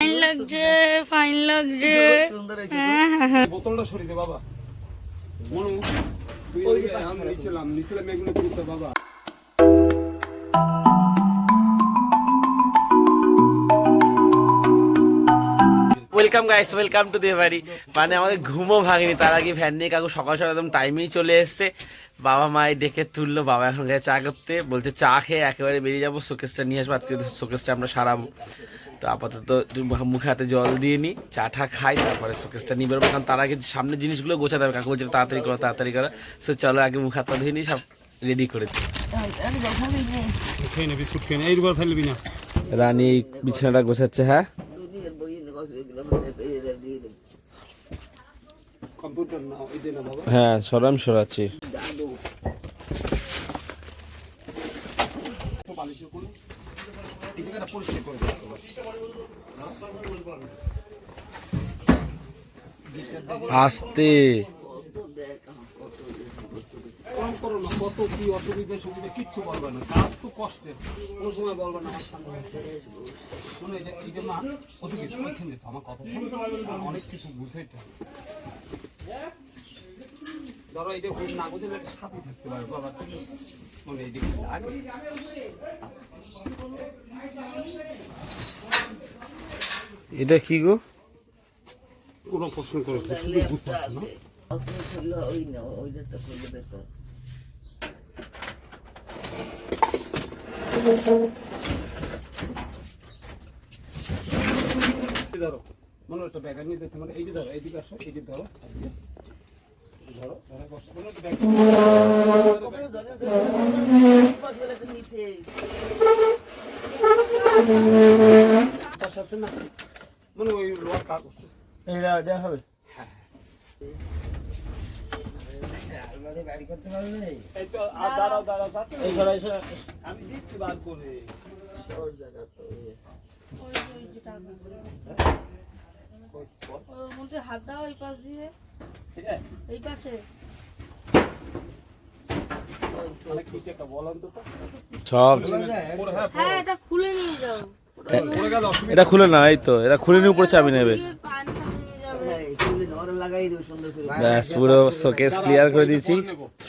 Fine লাগছে fine লাগছে। বোতলটা সরিয়ে দে বাবা। মনু তুই ওই আমি নিছিলাম নিছিলাম এগুলো তুলতে বাবা। ওয়েলকাম গাইস ওয়েলকাম টু দেবাড়ি মানে আমাদের ঘুমও ভাঙেনি তার আগে ভ্যান নিয়ে কাকু সকাল সকাল একদম টাইমেই চলে এসছে। বাবা মায়ের ডেকে তুললো, বাবা এখন গেছে চা করতে বলছে, চা খেয়ে একেবারে বেরিয়ে যাব, শোকেসটা নিয়ে আসব, আজকে শোকেসটা আমরা সারাবো। তো আপাতত মুখে হাতে জল দিয়ে নিই চা টা খাই, তারপরে শোকেসটা নিয়ে বেরোবো। কারণ তার আগে সামনে জিনিসগুলো গোছাতে হবে কাকু বলছে, তাড়াতাড়ি করো তাড়াতাড়ি করো। সো চলো, আগে মুখ হাত পা ধুয়ে নিই, সব রেডি করেছি রানী বিছানাটা গোছাচ্ছে হ্যাঁ? হ্যাঁ সরাম সরাচ্ছি। এই পরিষ্কার করে আস্তে। কম করো না, কত কি অসুবিধা সুবিধা কিচ্ছু বলবে না, কাজ তো কষ্টের। কোনো সময় বলবে না যেত আমার কথা অনেক কিছু বুঝাইতে ধরো যে বুঝ না বুঝলে একটা সাথে থাকতে পারবে বাবা তুমি মানে এই যে আগে। এটা কি গো? কোনো প্রশ্ন করে শুধু বুঝতে পারছ না? ধরো মনে একটা ব্যাগ নিয়ে দিতে মানে এই যে ধরো এইদিকে আসো এই যে ধরো এই যে। এই ধরো ধরো বসো মনে হয় মানে ওই লোয়ার কাগজ এটা দেওয়া আমি দিচ্ছি বার করে। ওর মধ্যে হাত দাও এই পাশ দিয়ে। ঠিক আছে। এই পাশে। কি একটা বলেন তো তো। সব। হ্যাঁ হ্যাঁ এটা খুলে নিয়ে যাও। পরে গেল অসুবিধা এটা খুলে না এই তো এটা খুলে নিয়ে উপরে চাবি নেবে। ব্যাস পুরো শোকেস ক্লিয়ার করে দিয়েছি।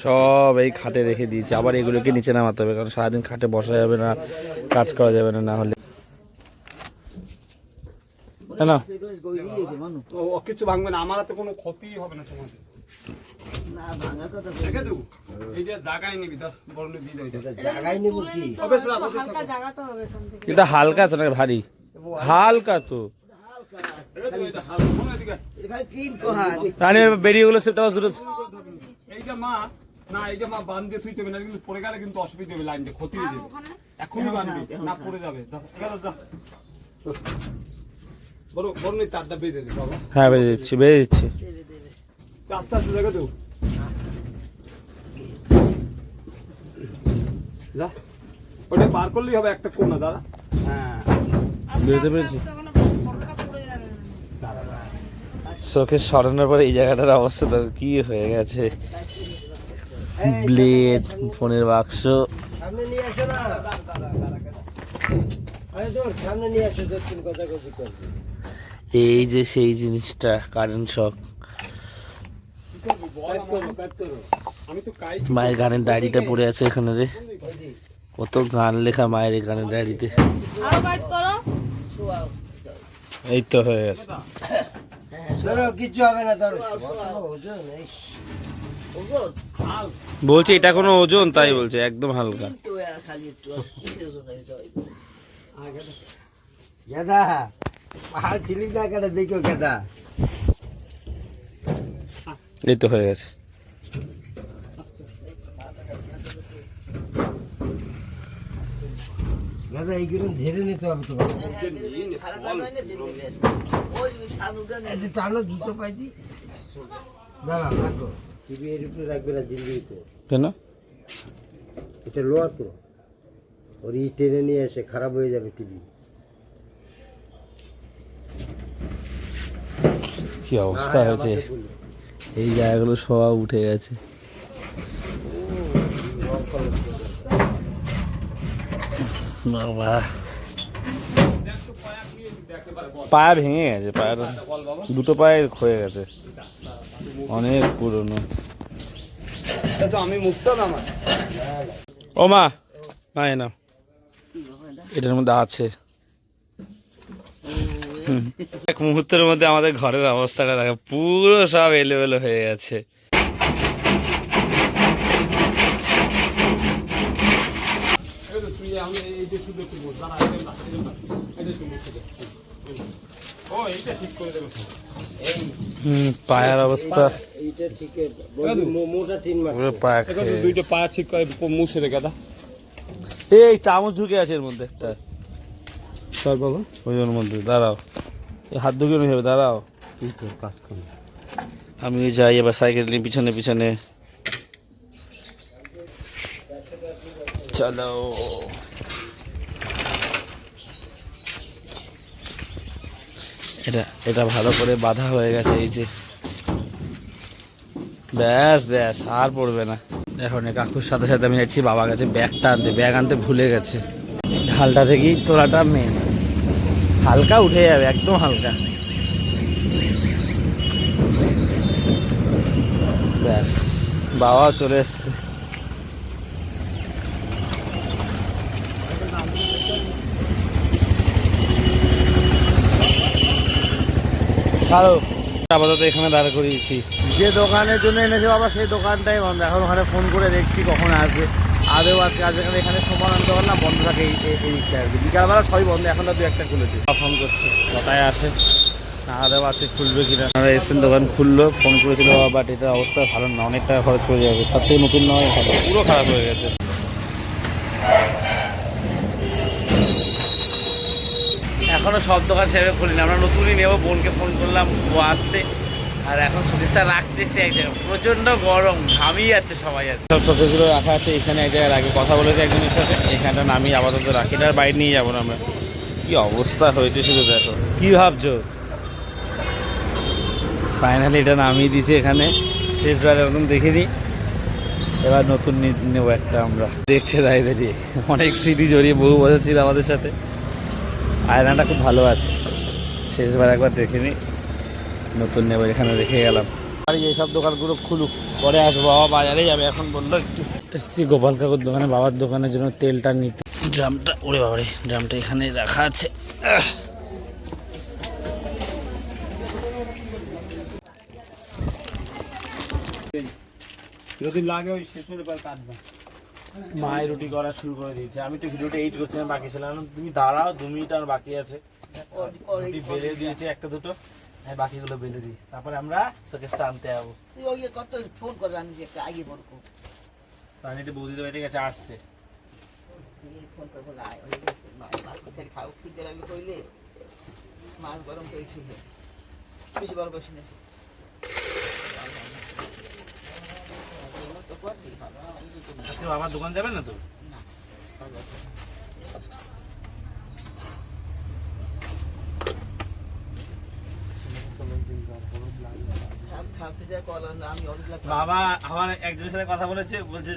সব এই খাটে রেখে দিয়েছি। আবার এগুলোকে নিচে নামাতে হবে কারণ সারাদিন খাটে বসা যাবে না কাজ করা যাবে না না হলে। না, ও ও কিছু ভাঙবে না। আমার হাতে কোনো ক্ষতি হবে না তোমাদের। এটা। হালকা জাগাতে হবে এখান থেকে। এটা হালকা তো না ভারী। হালকা তো। বেরিয়ে গেলো সেটা দূরে এই মা না এই যে মা বান দিয়ে তুই দেবে না কিন্তু পড়ে গেলে কিন্তু অসুবিধা হবে লাইনটা ক্ষতি হয়ে যাবে। এখনই বানবি না পড়ে যাবে। ধর, এগারো বড় বড় হ্যাঁ বেরিয়ে দিচ্ছি বেরিয়ে দিচ্ছি। আস্তে আস্তে দেবো যা ওটা পার করলেই হবে একটা কোনা দাদা। হ্যাঁ। বুঝতে পেরেছি। চোখে সরানোর পরে এই জায়গাটার অবস্থা তো কি হয়ে গেছে। ব্লেড ফোনের বাক্স। সামনে নিয়ে আসো আরে তোর সামনে নিয়ে আসো তোর কথা কপি করবি এই যে সেই জিনিসটা কারেন্ট কাই মায়ের গানের ডায়েরিটা পড়ে আছে এখানে রে। কত গান লেখা মায়ের এই গানের ডায়েরিতে। এই তো হয়ে গেছে। ধরো হবে না ধরো। বড় বলছে এটা কোনো ওজন তাই বলছে একদম হালকা। ছিলিপ না কেটে দেখো গেদা এই তো হয়ে গেছে। গেদা এইগুলো ঝেড়ে নিতে হবে তোমার একটু টানো দুটো পাইছি। দাঁড়া রাখো। টিভি এর উপরে রাখবে না দিল্লিতে কেন? এটা লোয়া তো। ওর ই টেনে নিয়ে এসে খারাপ হয়ে যাবে টিভি। কি অবস্থা হয়েছে? এই জায়গাগুলো সব উঠে গেছে। বাবা। পায়া ভেঙে গেছে পায়ের দুটো পায়ে ক্ষয়ে গেছে। অনেক পুরনো। আমি ও মা না এটার মধ্যে আছে। এক মুহূর্তের মধ্যে আমাদের ঘরের অবস্থাটা দেখো পুরো সব এলোমেলো হয়ে গেছে। পায়ের অবস্থা। এইটা ঠিক পায়া করে মুছে দে এই চামচ ঢুকে আছে এর মধ্যে একটা। চল বাবা? ওই ওর মধ্যে দাঁড়াও। এই হাত নিয়ে যাবে দাঁড়াও। কাজ কর। আমি ওই যাই এবার সাইকেল নিয়ে পিছনে পিছনে। চলো এটা এটা ভালো করে বাধা হয়ে গেছে এই যে। ব্যাস ব্যাস আর পড়বে না। এখন কাকুর সাথে সাথে আমি যাচ্ছি বাবার কাছে ব্যাগটা আনতে ব্যাগ আনতে ভুলে গেছে। ঢালটা থেকেই তোলাটা মেন হালকা উঠে যাবে, একদম হালকা। ব্যাস, বাবাও চলে এসছে। ছাড়ো। আপাতত এখানে দাঁড় করিয়েছি। যে দোকানের জন্য এনেছে বাবা, সেই দোকানটাই বন্ধ। এখন ওখানে ফোন করে দেখছি কখন আসবে। আদেও আজকে আজ এখানে এখানে সমাধান দোকান না বন্ধ থাকে এই এই- দিকটা আর কি। বিকালবেলা সবই বন্ধ এখন তো দু একটা খুলেছে ফোন করছে কথায় আসে। না আদেও আছে খুলবে কিনা? আপনারা এসছেন দোকান খুললো ফোন করেছিল বাট এটার অবস্থা ভালো না অনেক টাকা খরচ হয়ে যাবে। তার থেকে নতুন নয় ভালো। পুরো খারাপ হয়ে গেছে। এখনও সব দোকান সেভাবে খুলিনি। আমরা নতুনই নেব বোনকে ফোন করলাম ও আসছে। আর এখন সুতিশটা রাখতেছি এক জায়গায়। প্রচণ্ড গরম ঘামিয়ে যাচ্ছে সবাই আছে সব শোকেসগুলো রাখা আছে এখানে এক জায়গায় রাখি। কথা বলেছে একজনের সাথে এখানটা নামিয়ে আপাতত রাখি এটার বাইরে নিয়ে যাব না আমরা। কি অবস্থা হয়েছে শুধু দেখো। কি ভাবছ? ফাইনালি এটা নামিয়ে দিয়েছি এখানে। শেষবারে নতুন দেখে নিই এবার নতুন নেব একটা আমরা। দেখছে দাঁড়িয়ে দাঁড়িয়ে। অনেক স্মৃতি জড়িয়ে বহু বছর ছিল আমাদের সাথে। আয়নাটা খুব ভালো আছে। শেষবার একবার দেখে নিই নতুন নেব এখানে রেখে গেলাম। আর এইসব দোকানগুলো খুলুক পরে আসব বাবা বাজারে যাবে এখন বলল একটু। এসছি গোপাল কাকুর দোকানে বাবার দোকানের জন্য তেলটা নিতে। ড্রামটা ওরে বাবারে ড্রামটা এখানে রাখা আছে। যদি লাগে ওই শেষ হলে পরে কাটবা। মায়ের রুটি করা শুরু করে দিয়েছে। আমি তো ভিডিওটা এইট করছিলাম বাকি ছিল আমি তুমি দাঁড়াও দু মিনিট আর বাকি আছে। রুটি বেলে দিয়েছে একটা দুটো। আমি বাকিগুলো বেলে দিই। তারপরে আমরা শোকেসটা আনতে যাব। তুই ওই কত ফোন করে যে একটা আগে বলব রানিটা বৌদিদের বাড়িতে গেছে আসছে। ফোন করে হয়ে গেছে মাছ কোথায় খাও খিদে লাগবে কইলে। মাছ গরম করে ছিল কিছু বড় বসে নেই বাবার দোকান যাবে না তো? থাক থাকতে যায় কল আমি অনেক লাখ বাবা আমার একজনের সাথে কথা বলেছে বলছে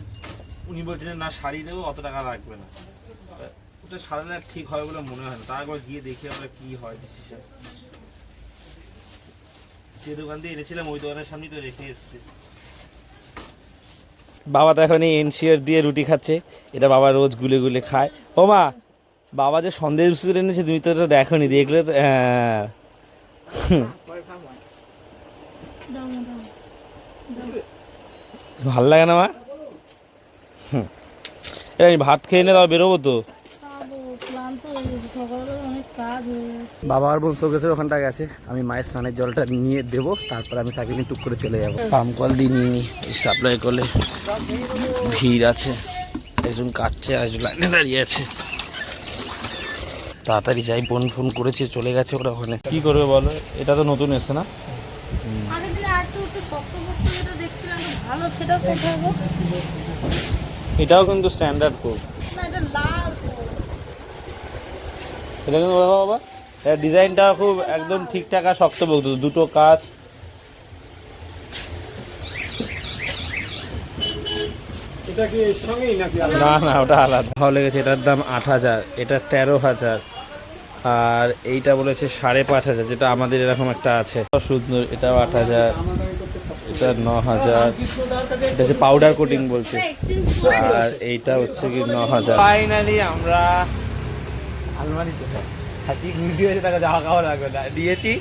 উনি বলছেন না শাড়ি দেবো অত টাকা লাগবে না। ওটা সারালে ঠিক হবে বলে মনে হয় না। তারপর গিয়ে দেখি আমরা কি হয় ডিসিশন যে দোকান দিয়ে এনেছিলাম ওই দোকানের সামনেই তো রেখে এসছে। বাবা তো এখন এই এনসিআর দিয়ে রুটি খাচ্ছে। এটা বাবা রোজ গুলে গুলে খায়। ও মা বাবা যে সন্দেশ বিস্কুট এনেছে তুমি তো এটা দেখো নি দেখলে তো হ্যাঁ পরে খাব দাও না, দাও ভালো লাগে না মা? হুম। এই আমি ভাত খেয়ে নে তারপর বেরোবো তো। বাবা আর বোন শোকেসের ওখানটা গেছে। আমি মায়ের স্নানের জলটা নিয়ে দেবো তারপর আমি সাইকেল নিয়ে টুক করে চলে যাব। পাম কল দিয়ে নিয়ে নিই সাপ্লাই করলে ভিড় আছে একজন কাটছে একজন লাইনে দাঁড়িয়ে আছে। তাড়াতাড়ি যাই বোন ফোন করেছে চলে গেছে ওরা ওখানে। কি করবে বলো? এটা তো নতুন এসছে না? ভালো সেটা কোথায় গো? এটাও কিন্তু স্ট্যান্ডার্ড কোক না এটা লাল এটা কিন্তু দেখো বাবা এর ডিজাইনটা খুব একদম ঠিকঠাক আর শক্ত বলতো দুটো কাজ। এটা না না ওটা আলাদা। ভালো লেগেছে এটার দাম আট হাজার এটা তেরো হাজার। আর এইটা বলেছে সাড়ে পাঁচ হাজার যেটা আমাদের এরকম একটা আছে। সুন্দর এটাও আট হাজার। এটা ন হাজার। এটা হচ্ছে পাউডার কোটিং বলছে। আর এইটা হচ্ছে কি ন হাজার। ফাইনালি আমরা আলমারিতে থাকি খুশি হয়েছে তাকে যাওয়া খাওয়া লাগবে না। দিয়েছি।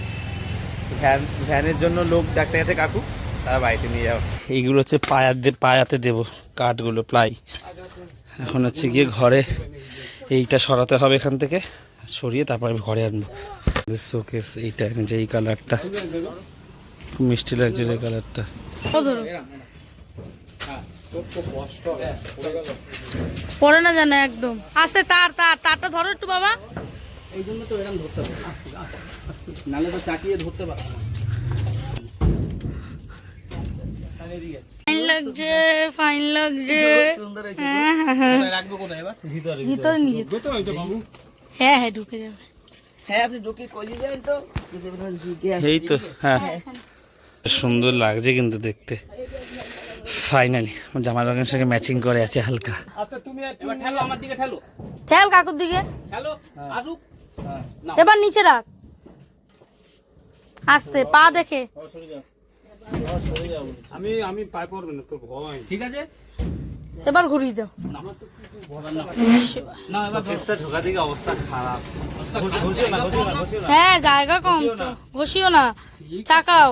ভ্যান ভ্যানের জন্য লোক ডাকতে গেছে কাকু তারা বাড়িতে নিয়ে যাও। এইগুলো হচ্ছে পায়াতে পায়াতে দেবো কাঠগুলো প্লাই। এখন হচ্ছে গিয়ে ঘরে এইটা সরাতে হবে এখান থেকে সরিয়ে তারপর আমি ঘরে আনব। শোকেস এইটা যে এই কালারটা মিষ্টি লাগছে এই কালারটা। ও ধরো। না জানে একদম। আস্তে তার তার তারটা ধরো একটু বাবা। এই জন্য তো এরকম ধরতে হবে। নাহলে তো চাকিয়ে ধরতে পারবে ফাইন লাগছে ফাইন লাগছে। হ্যাঁ, হ্যাঁ, হ্যাঁ। কোথায় এবার? ভিতরে ভিতরে। নিয়ে যেতে তো এটা বাবু। হ্যাঁ হ্যাঁ ঢুকে যাবে। হ্যাঁ আপনি ঢুকে কলি যান তো। এই তো হ্যাঁ। সুন্দর লাগছে কিন্তু দেখতে। ফাইনালি জামা রঙের সঙ্গে ম্যাচিং করে আছে হালকা। আচ্ছা তুমি এবার ঠেলো আমার দিকে ঠেলো। ঠেল কাকুর দিকে। ঠেলো আসুক। এবার নিচে রাখ। আস্তে পা দেখে। আমি আমি পাই পড়বে না তোর ভয় ঠিক আছে? এবার ঘুরিয়ে দাও। না এবার ফেসটা ঢোকা দিকে অবস্থা খারাপ। ঘষিও না ঘষিও না ঘষিও না। হ্যাঁ জায়গা কম তো। ঘষিও না। চাকাও।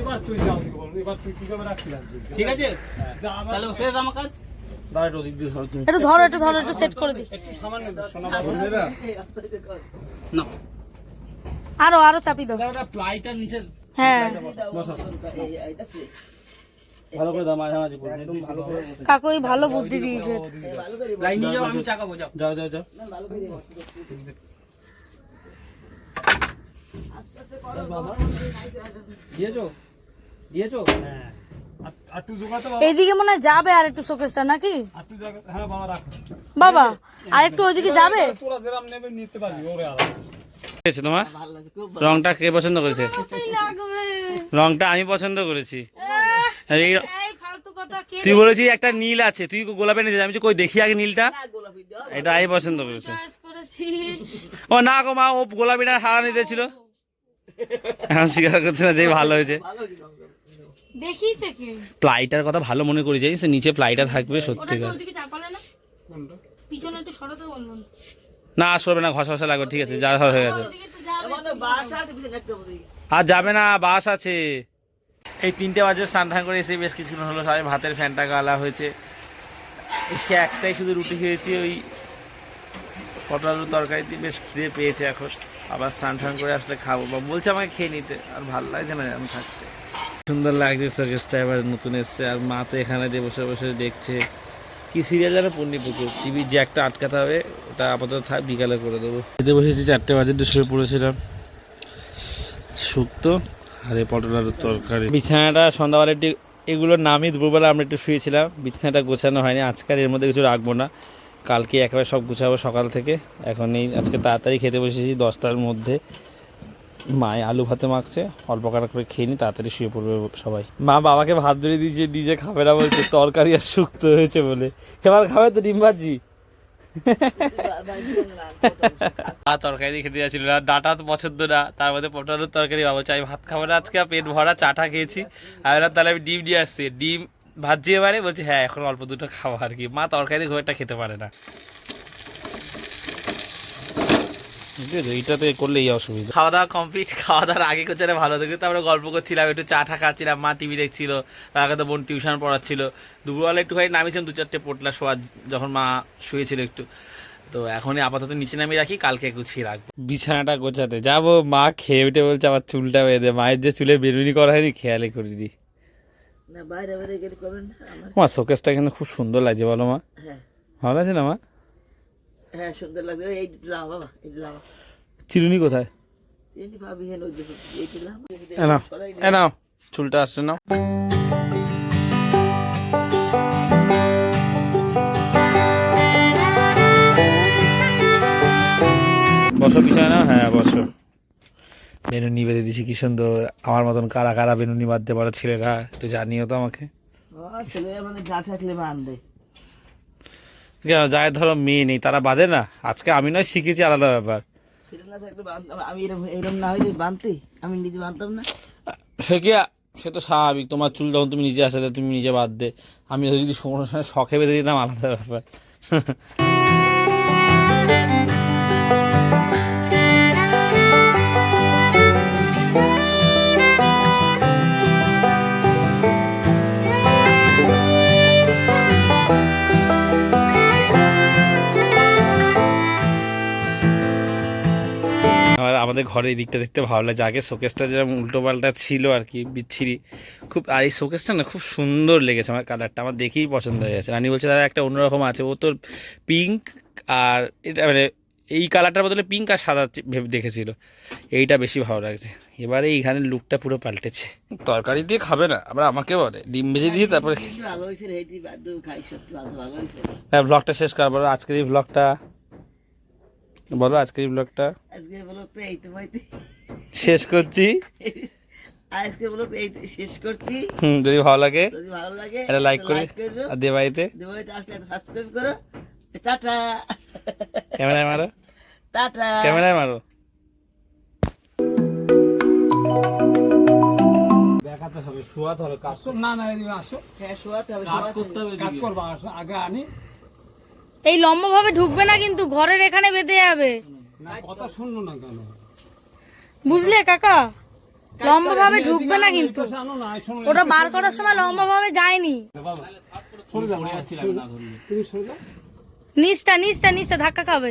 এবার তুই যাও এবার তুই কি করে রাখছিস ঠিক আছে? তাহলে শেষ আমার কাজ? একটু ধরো একটু ধরো একটু সেট করে দি একটু সামান্য শোনা বলবে না না আরও আরও চাপি দাও। দাদা প্লাইটার নিচে হ্যাঁ। ভালো করে দাও মাঝামাঝি একদম ভালো কাকুই ভালো বুদ্ধি দিয়েছে। যাও যাও। যাও যাও যাও দিয়েছ? দিয়েছ? হ্যাঁ। এইদিকে মনে হয় যাবে আর একটু শোকেসটা নাকি? হ্যাঁ বাবা আর একটু ওইদিকে যাবে? তোরা যেরাম নেবে নিতে পারবি ওরে আলাদা হয়েছে তোমার? রংটা কে পছন্দ করেছে? লাগবে। রংটা আমি পছন্দ করেছি। আর এই এই ফালতু কথা কে তুই বলেছিস একটা নীল আছে তুই গোলাপে নিয়েছিস আমি কই দেখি আগে নীলটা? এটা আমি পছন্দ করেছে। ও না গো মা ও গোলাপিটা হারা নিতে ছিল এখন স্বীকার করছে না যে ভালো হয়েছে। দেখিয়েছে প্লাইটার কথা ভালো মনে করি জানিস নিচে প্লাইটা থাকবে সত্যি একটু ওইদিকে চাপালে না? বলব না সরবে না ঘষা ঘষা লাগবে ঠিক আছে যা হয়ে গেছে। আর যাবে না বাস আছে। এই তিনটে বাজে স্নান টান করে এসে বেশ কিছুক্ষণ হলো সবাই ভাতের ফ্যানটা গালা হয়েছে। এসে একটাই শুধু রুটি খেয়েছি ওই পটল আলুর তরকারিতে বেশ খিদে পেয়েছে এখন। আবার স্নান টান করে আসলে খাব বা বলছে আমাকে খেয়ে নিতে আর ভালো লাগছে না এরকম থাকতে। সুন্দর লাগছে সার্কেসটা এবার নতুন এসছে আর মা তো এখানে দিয়ে বসে বসে দেখছে। কি সিরিয়াল যেন পূর্ণিপুকুর টিভির যে একটা আটকাতে হবে ওটা আপাতত থাক বিকালে করে দেবো। খেতে বসেছি চারটে বাজে শুয়ে পড়েছিলাম। শুক্তো আর এই পটল আলুর তরকারি। বিছানাটা সন্ধ্যাবেলা একটু এগুলোর নামই দুপুরবেলা আমরা একটু শুয়েছিলাম বিছানাটা গোছানো হয়নি আজকাল এর মধ্যে কিছু রাখব না। কালকে একেবারে সব গুছাবো সকাল থেকে। এখন এই আজকে তাড়াতাড়ি খেতে বসেছি দশটার মধ্যে। মায়ে আলু ভাতে মাখছে, অল্প কাটা করে খেয়ে নি তাড়াতাড়ি শুয়ে পড়বে সবাই। মা বাবাকে ভাত ধরে দিয়েছে, নিজে খাবে না বলছে, তরকারি আর শুক্তো হয়েছে বলে। এবার খাবে তো ডিম ভাজি। তরকারি খেতে যাচ্ছিল না, ডাটা তো পছন্দ না। তার মধ্যে পটলের তরকারি বাবা, চাই ভাত খাব না আজকে, পেট ভরা চাটা খেয়েছি। আর তাহলে আমি ডিম নিয়ে আসছি। ডিম ভাজি এবারে বলছি হ্যাঁ এখন অল্প দুটো খাব আর কি। মা তরকারি খুব একটা খেতে পারে না। এইটাতে করলে এই অসুবিধা। খাওয়া দাওয়া কমপ্লিট খাওয়া দাওয়ার আগে কোচারে ভালো থেকে তারপরে গল্প করছিলাম একটু চা টা খাচ্ছিলাম মা টিভি দেখছিল তার আগে তো বোন টিউশন পড়াচ্ছিল। দুপুরবেলা একটু একটুখানি নামিয়েছিলাম দু চারটে পোটলা শোয়া যখন মা শুয়েছিল একটু। তো এখনই আপাতত নিচে নামিয়ে রাখি কালকে গুছিয়ে রাখব। বিছানাটা গোছাতে। যাব মা খেয়ে উঠে বলছে আমার চুলটা বেঁধে মায়ের যে চুলে বেরুনি করা হয়নি খেয়ালে করিনি। না বাইরে বাইরে গেলে করবেন না আমার মা শোকেসটা কিন্তু খুব সুন্দর লাগছে বলো মা। হ্যাঁ। ভালো লাগছে না মা? হ্যাঁ সুন্দর লাগছে। এই লাও বাবা এই লাও চিরুনি কোথায়? যে ভাবি হেন ওই এই দুটো লাও এ নাও চুলটা আসছে নাও। বসো পিছনে নাও হ্যাঁ বসো। বেনুনি বেঁধে দিছি কি সুন্দর আমার মতন কারা কারা বেনুনি বাঁধতে পারো ছেলেরা একটু জানিও তো আমাকে। মানে কেন যায় ধরো মেয়ে নেই তারা বাঁধে না? আজকে আমি নয় শিখেছি আলাদা ব্যাপার। আমি এরকম এরকম না হইলে বাঁধতে? আমি নিজে বাঁধতাম না? সে কি সে তো স্বাভাবিক তোমার চুল যখন তুমি নিজে আসলে তুমি নিজে বাদ দে আমি যদি কোনো সময় শখে বেঁধে দিতাম আলাদা ব্যাপার। আমাদের ঘরে এই দিকটা দেখতে ভালো লাগছে। আগে শোকেসটা যেরকম উল্টো পাল্টা ছিল আর কি বিচ্ছিরি। খুব আর এই শোকেসটা না খুব সুন্দর লেগেছে আমার কালারটা আমার দেখেই পছন্দ হয়ে গেছে। রানী বলছে তারা একটা অন্যরকম আছে ও তোর পিঙ্ক আর এটা মানে এই কালারটার বদলে পিঙ্ক আর সাদা ভেবে দেখেছিল। এইটা বেশি ভালো লাগছে। এবারে এইখানে লুকটা পুরো পাল্টেছে। তরকারি দিয়ে খাবে না আবার আমাকে বলে ডিম ভেজে দিয়ে তারপরে হ্যাঁ ব্লগটা শেষ করার পর আজকের এই ব্লগটা বলো আজকের ব্লগটা আজকে বলো এই তো পাইতে শেষ করছি। আজকে বলো এই তো শেষ করছি। হুম যদি ভালো লাগে যদি ভালো লাগে এটা লাইক করে আর দে বাড়িতে। দেবাইতে আসলে একটা সাবস্ক্রাইব করো। টাটা। ক্যামেরায় মারো। টাটা। ক্যামেরায় মারো। দেখাতে হবে শোয়াতে হবে কাজ না না এদিকে আসো। হ্যাঁ শোয়াতে হবে কাজ করতে হবে কাজ করবা আসো আগে আনি। এই লম্বাভাবে ঢুকবে না কিন্তু ঘরের এখানে বেঁধে যাবে। কথা শুনলো না কেন? বুঝলে কাকা? লম্বাভাবে ঢুকবে না কিন্তু। ওটা বার করার সময় লম্বাভাবে যায়নি। নিচটা নিচটা নিচটা ধাক্কা খাবে।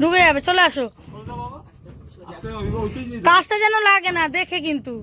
ঢুকে যাবে চলে আসো। কাজটা যেন লাগে না দেখে কিন্তু।